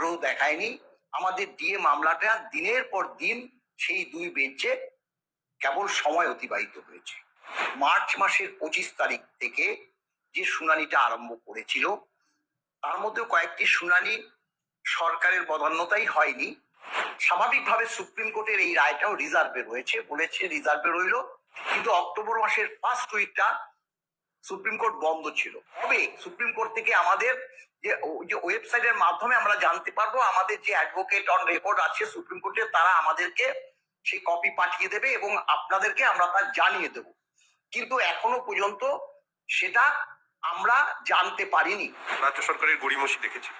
আগ্রহ দেখায়নি। আমাদের ডিএ মামলাটা দিনের পর দিন সেই দুই বেঞ্চে কেবল সময় অতিবাহিত হয়েছে। মার্চ মাসের পঁচিশ তারিখ থেকে যে শুনানিটা আরম্ভ করেছিল, তার মধ্যে কয়েকটি শুনানি সরকারের বদান্যতাই হয়নি। স্বাভাবিকভাবে সুপ্রিম কোর্টের এই রায়টাও রিজার্ভে রয়েছে, বলেছে রিজার্ভে রইল, কিন্তু অক্টোবর মাসের ফার্স্ট উইকটা সুপ্রিম কোর্ট বন্ধ ছিল। তবে সুপ্রিম কোর্ট থেকে আমাদের যে ও- যে ওয়েবসাইটের মাধ্যমে আমরা জানতে পারব আমাদের যে অ্যাডভোকেট অন রেকর্ড আছে সুপ্রিম কোর্টে তারা আমাদেরকে সেই কপি পাঠিয়ে দেবে এবং আপনাদেরকে আমরা তা জানিয়ে দেব। কিন্তু এখনও পর্যন্ত সেটা আমরা জানতে পারিনি। রাজ্য সরকারের গড়িমসি দেখেছি।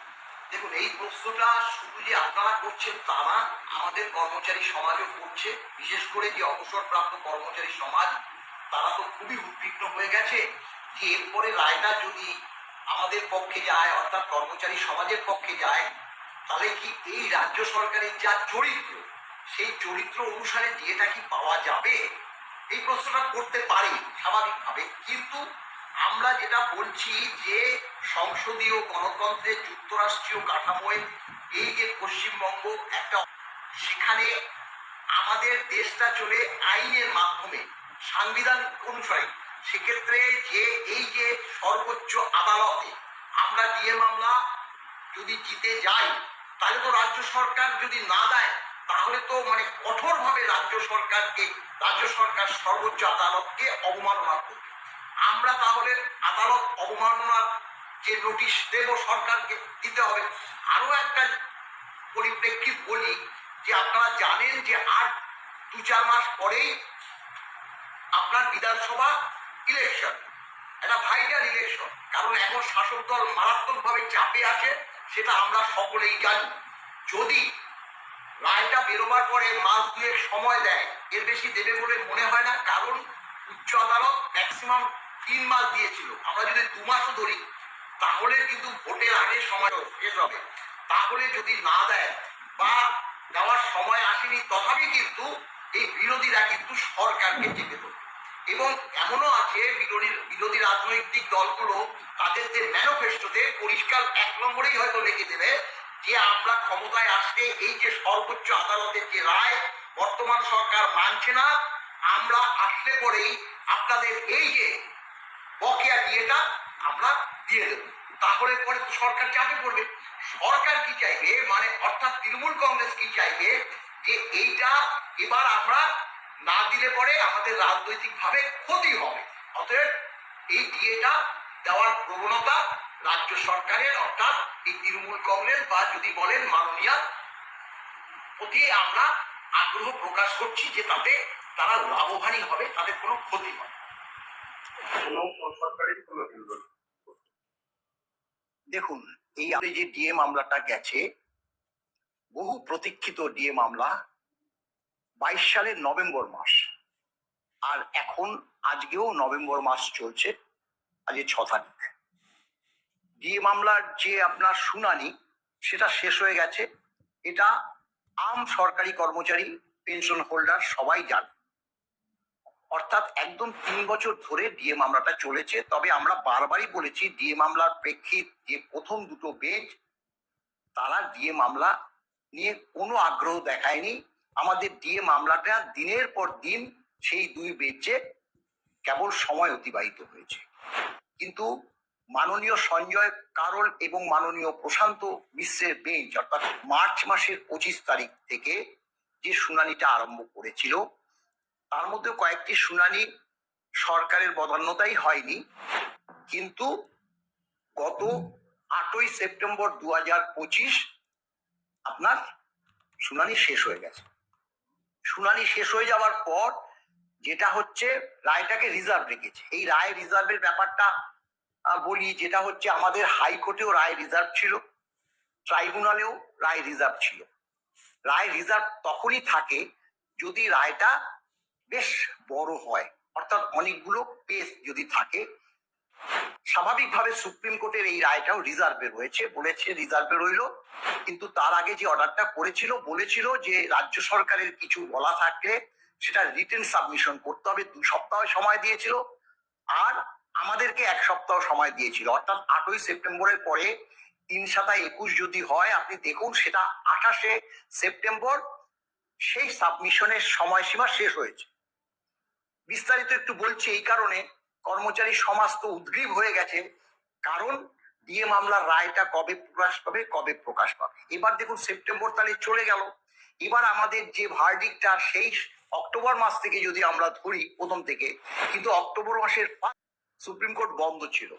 দেখুন এই প্রশ্নটা শুধু যে আপনারা করছেন তা না আমাদের কর্মচারী সমাজও করছে। বিশেষ করে যে অবসরপ্রাপ্ত কর্মচারী সমাজ তারা তো খুবই উদ্বিগ্ন হয়ে গেছে যে এরপরে রায়টা যদি আমাদের পক্ষে যায়, অর্থাৎ কর্মচারী সমাজের পক্ষে যায়, তাহলে কি এই রাজ্য সরকারের যা চরিত্র, সেই চরিত্র অনুসারে ডিএটা কি পাওয়া যাবে? এই প্রশ্নটা করতে পারি, স্বাভাবিকভাবে। কিন্তু আমরা যেটা বলছি যে সংসদীয় গণতন্ত্রের যুক্তরাষ্ট্রীয় কাঠামোয় এই যে পশ্চিমবঙ্গ একটা সেখানে আমাদের দেশটা চলে আইনের মাধ্যমে সাংবিধান অনুসারে। সেক্ষেত্রে যে, এই যে সর্বোচ্চ আদালতে আমরা ডিএ মামলা যদি জিতে যাই, তাহলে তো রাজ্য সরকার যদি না দেয়, তাহলে তো মানে কঠোরভাবে রাজ্য সরকারকে, রাজ্য সরকার সর্বোচ্চ আদালতকে অবমাননা করবে। আমরা তাহলে আদালত অবমাননার যে নোটিশ দেব সরকারকে, দিতে হবে। আরও একটা পরিপ্রেক্ষিত বলি যে, আপনারা জানেন যে আর দু চার মাস পরেই আপনার বিধানসভা ইলেকশন একটা ভাইটাল ইলেকশন কারণ এখন শাসক দল মারাত্মকভাবে চাপে আছে, সেটা আমরা সকলেই জানি। যদি রায়টা বেরোবার পরে মাস দুয়েক সময় দেয়, এর বেশি দেবে বলে মনে হয় না, কারণ উচ্চ আদালত ম্যাক্সিমাম তিন মাস দিয়েছিল। আমরা যদি দু মাসও ধরি, তাহলে কিন্তু ভোটের আগে সময় শেষ হবে। তাহলে যদি না দেয় বা দেওয়ার সময় আসেনি, তথাপি কিন্তু এই বিরোধীরা কিন্তু সরকারকে চেপে দেবে এবং এমনও আছে বিরোধী বিরোধী রাজনৈতিক দলগুলো তাদের যে ম্যানিফেস্টোতে পরিষ্কার এক নম্বরেই হয়তো লিখে দেবে যে আমরা ক্ষমতায় আসলে এই যে সর্বোচ্চ আদালতের যে রায় বর্তমান সরকার মানছে না, আমরা আসলে পরেই আপনাদের এই যে বকেয়া দিয়েটা আমরা দিয়ে দেবো। তাহলে পরে তো সরকার চাপে পড়বে। সরকার কি চাইবে? মানে অর্থাৎ তৃণমূল কংগ্রেস কি চাইবে? যে এইটা এবার আমরা না দিলে পরে আমাদের রাজনৈতিক ভাবে ক্ষতি হবে। অতএব এই ডিএটা দেওয়ার প্রবণতা রাজ্য সরকারের, অর্থাৎ এই তৃণমূল কংগ্রেস বা যদি বলেন মাননীয়, প্রতি আমরা আগ্রহ প্রকাশ করছি যে তাতে তারা লাভবানই হবে, তাদের কোনো ক্ষতি হবে দেখুন, এই যে ডিএ মামলাটা গেছে, বহু প্রতীক্ষিত ডিএ মামলা বাইশ সালের নভেম্বর মাস। আর এখন আজকেও নভেম্বর মাস চলছে, আজকে ছ তারিখ। ডিএ মামলার যে আপনার শুনানি, সেটা শেষ হয়ে গেছে। এটা আম সরকারি কর্মচারী, পেনশন হোল্ডার সবাই জানে। অর্থাৎ একদম তিন বছর ধরে ডিএ মামলাটা চলেছে। তবে আমরা বারবারই বলেছি ডিএ মামলার প্রেক্ষিত যে প্রথম দুটো বেঞ্চ, তারা ডিএ মামলা নিয়ে কোনো আগ্রহ দেখায়নি। আমাদের ডিএ মামলাটা দিনের পর দিন সেই দুই বেঞ্চে কেবল সময় অতিবাহিত হয়েছে। কিন্তু মাননীয় সঞ্জয় কারল এবং মাননীয় প্রশান্ত মিশ্রের বেঞ্চ, অর্থাৎ মার্চ মাসের পঁচিশ তারিখ থেকে যে শুনানিটা আরম্ভ করেছিল, তার মধ্যে কয়েকটি শুনানি সরকারের বদান্যতাই হয়নি। কিন্তু গত আটই সেপ্টেম্বর দু হাজার পঁচিশ আপনার শুনানি শেষ হয়ে গেছে। শুনানি শেষ হয়ে যাওয়ার পর যেটা হচ্ছে, রায়টাকে রিজার্ভ রেখেছে। এই রায় রিজার্ভের ব্যাপারটা বলি, যেটা হচ্ছে আমাদের হাইকোর্টেও রায় রিজার্ভ ছিল ট্রাইব্যুনালেও রায় রিজার্ভ ছিল। রায় রিজার্ভ তখনই থাকে যদি রায়টা বেশ বড় হয়, অর্থাৎ অনেকগুলো পেজ যদি থাকে স্বাভাবিকভাবে সুপ্রিম কোর্টের এই রায়টাও রিজার্ভে রয়েছে, বলেছে, রিজার্ভে রইল। কিন্তু তার আগে যে অর্ডারটা করেছিল, বলেছিল যে রাজ্য সরকারের কিছু বলা থাকলে সেটা রিটেন সাবমিশন করতে হবে, দু সপ্তাহ সময় দিয়েছিল আর আমাদেরকে এক সপ্তাহ সময় দিয়েছিল। অর্থাৎ আটই সেপ্টেম্বরের পরে তিন সাতা একুশ যদি হয়, আপনি দেখুন সেটা আঠাশে সেপ্টেম্বর, সেই সাবমিশনের সময়সীমা শেষ হয়েছে। বিস্তারিত একটু বলছি এই কারণে। কর্মচারী সমাজ তো উদ্গ্রীব হয়ে গেছে। কারণ ডিএ মামলার রায়টা কবে প্রকাশ পাবে, কবে প্রকাশ পাবে? এবার দেখুন সেপ্টেম্বর তাহলে চলে গেল। এবার আমাদের যে ভার্ডিকটা সেই অক্টোবর মাস থেকে যদি আমরা ধরি প্রথম থেকে, কিন্তু অক্টোবর মাসের সুপ্রিম কোর্ট বন্ধ ছিল।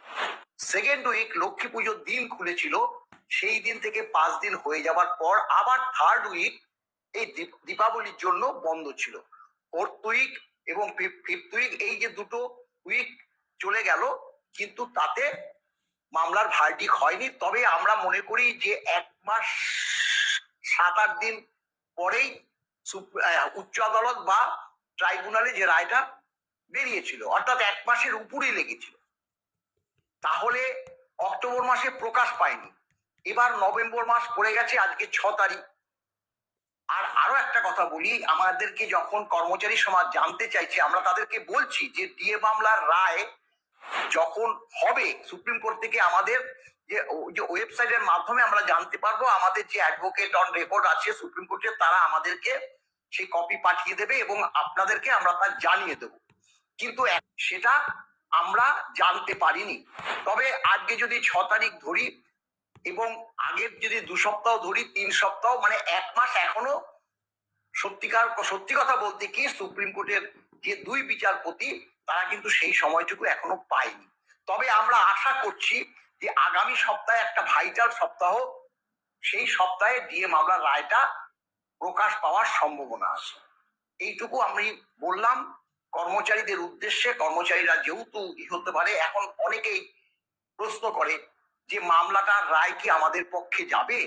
সেকেন্ড উইক লক্ষ্মী পুজোর দিন খুলেছিল। সেই দিন থেকে পাঁচ দিন হয়ে যাওয়ার পর আবার থার্ড উইক এই দীপ- দীপাবলির জন্য বন্ধ ছিল। ফোর্থ উইক এবং ফিফথ উইক এই যে দুটো উইক চলে গেল, কিন্তু তাতে মামলার ভার্ডিক হয়নি। তবে আমরা মনে করি যে এক মাস, সাত আট দিন পরেই উচ্চ আদালত বা ট্রাইব্যুনালে যে রায়টা বেরিয়েছিল, অর্থাৎ এক মাসের উপরেই লেগেছিল। তাহলে অক্টোবর মাসে প্রকাশ পায়নি। এবার নভেম্বর মাস পড়ে গেছে, আজকে ছ তারিখ। আর আরও একটা কথা বলি, আমাদেরকে যখন কর্মচারী সমাজ জানতে চাইছে, আমরা তাদেরকে বলছি যে ডিএ মামলার রায় যখন হবে, সুপ্রিম কোর্ট থেকে আমাদের যে যে ওয়েবসাইটের মাধ্যমে আমরা জানতে পারব, আমাদের যে অ্যাডভোকেট অন রেকর্ড আছে সুপ্রিম কোর্টে, তারা আমাদেরকে সেই কপি পাঠিয়ে দেবে এবং আপনাদেরকে আমরা তা জানিয়ে দেবো। কিন্তু সেটা আমরা জানতে পারিনি। তবে আজকে যদি ছ তারিখ ধরি এবং আগের যদি দু সপ্তাহ ধরি, তিন সপ্তাহ মানে এক মাস এখনও সত্যিকার, সত্যি কথা বলতে কি, সুপ্রিম কোর্টের যে দুই বিচারপতি, তারা কিন্তু সেই সময়টুকু এখনও পায়নি। তবে আমরা আশা করছি যে আগামী সপ্তাহে একটা ভাইটাল সপ্তাহ, সেই সপ্তাহে ডিএ মামলার রায়টা প্রকাশ পাওয়ার সম্ভাবনা আছে। এইটুকু আমি বললাম, কর্মচারীদের উদ্দেশ্যে, কর্মচারীরা যেহেতু হতে পারে, এখন অনেকেই প্রশ্ন করে যে মামলাটার রায় কি আমাদের পক্ষে যাবে?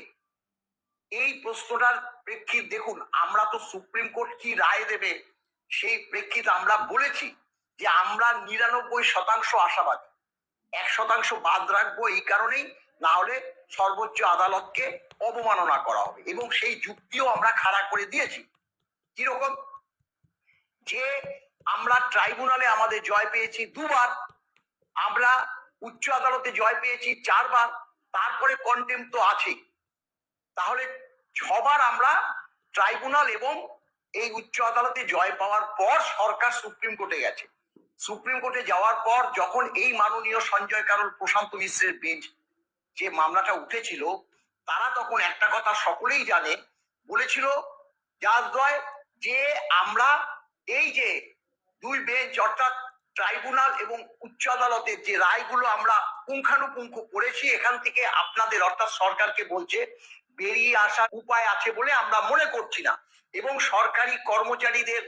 এই প্রশ্নটার প্রেক্ষিত দেখুন, আমরা তো সুপ্রিম কোর্ট কি রায় দেবে সেই প্রেক্ষিত আমরা বলেছি যে আমরা নিরানব্বই শতাংশ আশাবাদী। এক শতাংশ বাদ রাখব এই কারণেই না হলে সর্বোচ্চ আদালতকে অবমাননা করা হবে এবং সেই যুক্তিও আমরা খাড়া করে দিয়েছি। কীরকম? যে আমরা ট্রাইব্যুনালে আমাদের জয় পেয়েছি দুবার, আমরা উচ্চ আদালতে জয় পেয়েছি চারবার, তারপরে কন্টেম তো আছেই। তাহলে ছবার আমরা ট্রাইব্যুনাল এবং এই উচ্চ আদালতে জয় পাওয়ার পর সরকার সুপ্রিম কোর্টে গেছে। সুপ্রিম কোর্টে যাওয়ার পর যখন এই মাননীয় সঞ্জয় কারোল, প্রশান্ত মিশ্রের বেঞ্চ যে মামলাটা উঠেছিল, তারা তখন একটা কথা সকলেই জানে, বলেছিল যে আমরা এই যে দুই বেঞ্চ অর্থাৎ ট্রাইব্যুনাল এবং উচ্চ আদালতের যে রায়গুলো আমরা পুঙ্খানুপুঙ্খ পড়েছি এখান থেকে আপনাদের অর্থাৎ সরকারকে বলছে, বেরিয়ে আসার উপায় আছে বলে আমরা মনে করছি না। এবং সরকারি কর্মচারীদের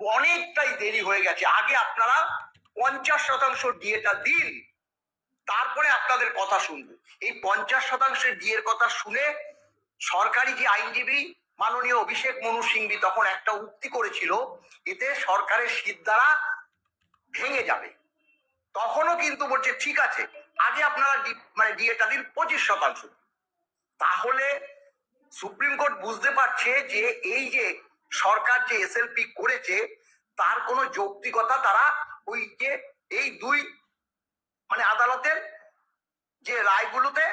অনেকটাই দেরি হয়ে গেছে। আগে আপনারা পঞ্চাশ শতাংশ ডিএটা দিন, তারপরে আপনাদের কথা শুনব। এই পঞ্চাশ শতাংশের ডিএর কথা শুনে সরকারি যে আইনজীবী মাননীয় অভিষেক মনু সিংভি তখন একটা উক্তি করেছিল, এতে সরকারের শীত দ্বারা ভেঙে যাবে। তখনও কিন্তু বলছে, ঠিক আছে, আগে আপনারা মানে ডিএটা দিন পঁচিশ শতাংশ। তাহলে সুপ্রিম কোর্ট বুঝতে পারছে যে এই যে সরকার যে এসএলপি করেছে, তার কোনো যৌক্তিকতা তারা ওই যে, এই দুই মানে আদালতের যে রায়গুলোতে